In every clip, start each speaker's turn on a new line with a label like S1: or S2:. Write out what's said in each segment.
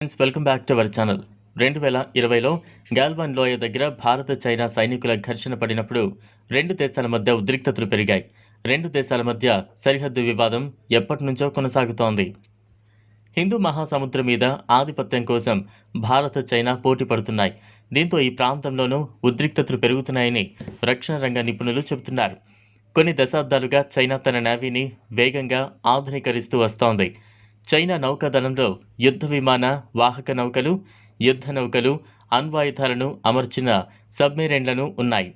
S1: Friends welcome back to our channel. రెండు వేల ఇరవైలో గాల్వాన్ లోయ దగ్గర భారత చైనా సైనికుల ఘర్షణ పడినప్పుడు రెండు దేశాల మధ్య ఉద్రిక్తతలు పెరిగాయి. రెండు దేశాల మధ్య సరిహద్దు వివాదం ఎప్పటి నుంచో కొనసాగుతోంది. హిందూ మహాసముద్రం మీద ఆధిపత్యం కోసం భారత చైనా పోటీ పడుతున్నాయి. దీంతో ఈ ప్రాంతంలోనూ ఉద్రిక్తతలు పెరుగుతున్నాయని రక్షణ రంగ నిపుణులు చెబుతున్నారు. కొన్ని దశాబ్దాలుగా చైనా తన నేవీని వేగంగా ఆధునీకరిస్తూ వస్తోంది. చైనా నౌకాదళంలో యుద్ధ విమాన వాహక నౌకలు యుద్ధ నౌకలు అణ్వాయుధాలను అమర్చిన సబ్మెరైన్లను ఉన్నాయి.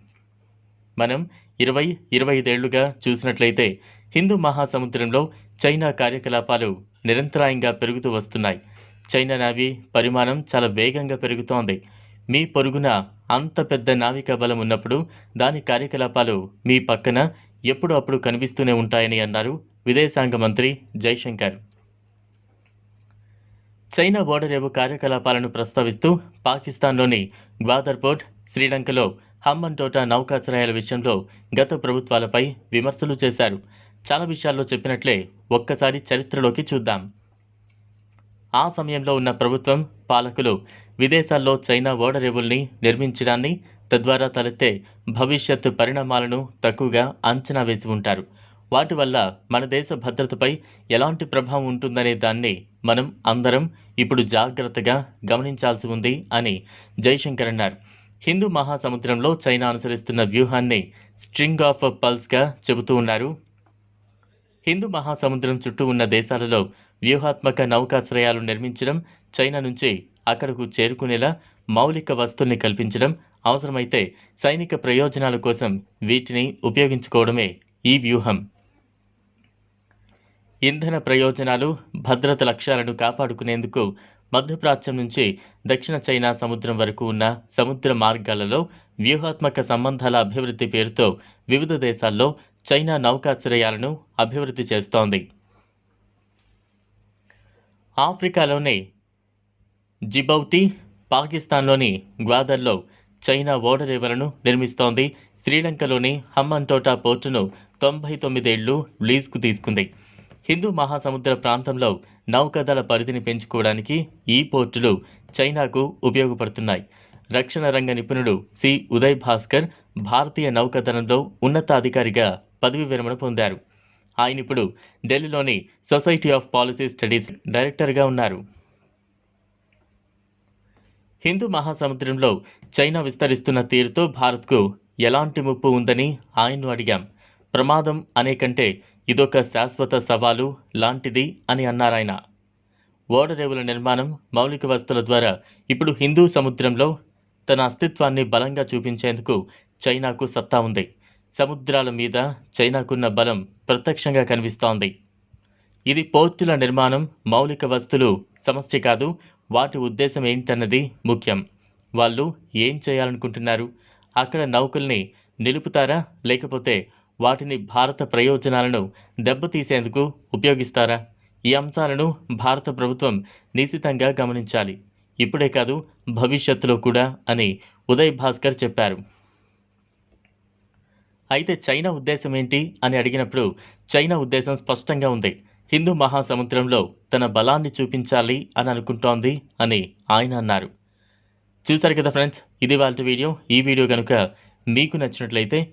S1: మనం ఇరవై ఇరవై ఐదేళ్ళుగా చూసినట్లయితే హిందూ మహాసముద్రంలో చైనా కార్యకలాపాలు నిరంతరాయంగా పెరుగుతూ వస్తున్నాయి. చైనా నావీ పరిమాణం చాలా వేగంగా పెరుగుతోంది. మీ పొరుగున అంత పెద్ద నావికా బలం ఉన్నప్పుడు దాని కార్యకలాపాలు మీ పక్కన ఎప్పుడు అప్పుడు కనిపిస్తూనే ఉంటాయని అన్నారు విదేశాంగ మంత్రి జైశంకర్. చైనా ఓడరేవు కార్యకలాపాలను ప్రస్తావిస్తూ పాకిస్తాన్లోని గ్వాదర్ పోర్ట్ శ్రీలంకలో హమ్మన్టోటా నౌకాశ్రయాల విషయంలో గత ప్రభుత్వాలపై విమర్శలు చేశారు. చాలా విషయాల్లో చెప్పినట్లే ఒక్కసారి చరిత్రలోకి చూద్దాం. ఆ సమయంలో ఉన్న ప్రభుత్వం పాలకులు విదేశాల్లో చైనా ఓడరేవుల్ని నిర్మించడాన్ని తద్వారా తలెత్తే భవిష్యత్ పరిణామాలను తక్కువగా అంచనా వేసి ఉంటారు. వాటి వల్ల మన దేశ భద్రతపై ఎలాంటి ప్రభావం ఉంటుందనే దాన్ని మనం అందరం ఇప్పుడు జాగ్రత్తగా గమనించాల్సి ఉంది అని జైశంకర్ అన్నారు. హిందూ మహాసముద్రంలో చైనా అనుసరిస్తున్న వ్యూహాన్ని స్ట్రింగ్ ఆఫ్ పల్స్గా చెబుతూ ఉన్నారు. హిందూ మహాసముద్రం చుట్టూ ఉన్న దేశాలలో వ్యూహాత్మక నౌకాశ్రయాలు నిర్మించడం చైనా నుంచి అక్కడకు చేరుకునేలా మౌలిక వస్తుల్ని కల్పించడం అవసరమైతే సైనిక ప్రయోజనాల కోసం వీటిని ఉపయోగించుకోవడమే ఈ వ్యూహం. ఇంధన ప్రయోజనాలు భద్రత లక్ష్యాలను కాపాడుకునేందుకు మధ్యప్రాచ్యం నుంచి దక్షిణ చైనా సముద్రం వరకు ఉన్న సముద్ర మార్గాలలో వ్యూహాత్మక సంబంధాల అభివృద్ధి పేరుతో వివిధ దేశాల్లో చైనా నౌకాశ్రయాలను అభివృద్ధి చేస్తోంది. ఆఫ్రికాలోని జిబౌటి పాకిస్తాన్లోని గ్వాదర్లో చైనా ఓడరేవులను నిర్మిస్తోంది. శ్రీలంకలోని హమ్మన్టోటా పోర్టును తొంభై తొమ్మిదేళ్ళు లీజుకు తీసుకుంది. హిందూ మహాసముద్ర ప్రాంతంలో నౌకదళ పరిధిని పెంచుకోవడానికి ఈ పోర్టులు చైనాకు ఉపయోగపడుతున్నాయి. రక్షణ రంగ నిపుణుడు సి. ఉదయ్ భాస్కర్ భారతీయ నౌకాదళంలో ఉన్నతాధికారిగా పదవి విరమణ పొందారు. ఆయన ఇప్పుడు ఢిల్లీలోని సొసైటీ ఆఫ్ పాలసీ స్టడీస్ డైరెక్టర్గా ఉన్నారు. హిందూ మహాసముద్రంలో చైనా విస్తరిస్తున్న తీరుతో భారత్కు ఎలాంటి ముప్పు ఉందని ఆయన్ను అడిగాం. ప్రమాదం అనే కంటే ఇదొక శాశ్వత సవాలు లాంటిది అని అన్నారాయన ఓడరేవుల నిర్మాణం మౌలిక వస్తువుల ద్వారా ఇప్పుడు హిందూ సముద్రంలో తన అస్తిత్వాన్ని బలంగా చూపించేందుకు చైనాకు సత్తా ఉంది. సముద్రాల మీద చైనాకున్న బలం ప్రత్యక్షంగా కనిపిస్తోంది. ఇది పోర్టుల నిర్మాణం మౌలిక వస్తువులు సమస్య కాదు వాటి ఉద్దేశం ఏంటన్నది ముఖ్యం. వాళ్ళు ఏం చేయాలనుకుంటున్నారు? అక్కడ నౌకల్ని నిలుపుతారా? లేకపోతే వాటిని భారత ప్రయోజనాలను దెబ్బతీసేందుకు ఉపయోగిస్తారా? ఈ అంశాలను భారత ప్రభుత్వం నిశితంగా గమనించాలి. ఇప్పుడే కాదు భవిష్యత్తులో కూడా అని ఉదయ్ భాస్కర్ చెప్పారు. అయితే చైనా ఉద్దేశం ఏంటి అని అడిగినప్పుడు చైనా ఉద్దేశం స్పష్టంగా ఉంది. హిందూ మహాసముద్రంలో తన బలాన్ని చూపించాలి అని అనుకుంటోంది అని ఆయన అన్నారు. చూసారు కదా ఫ్రెండ్స్ ఇది వాళ్ళ వీడియో. ఈ వీడియో కనుక మీకు నచ్చినట్లయితే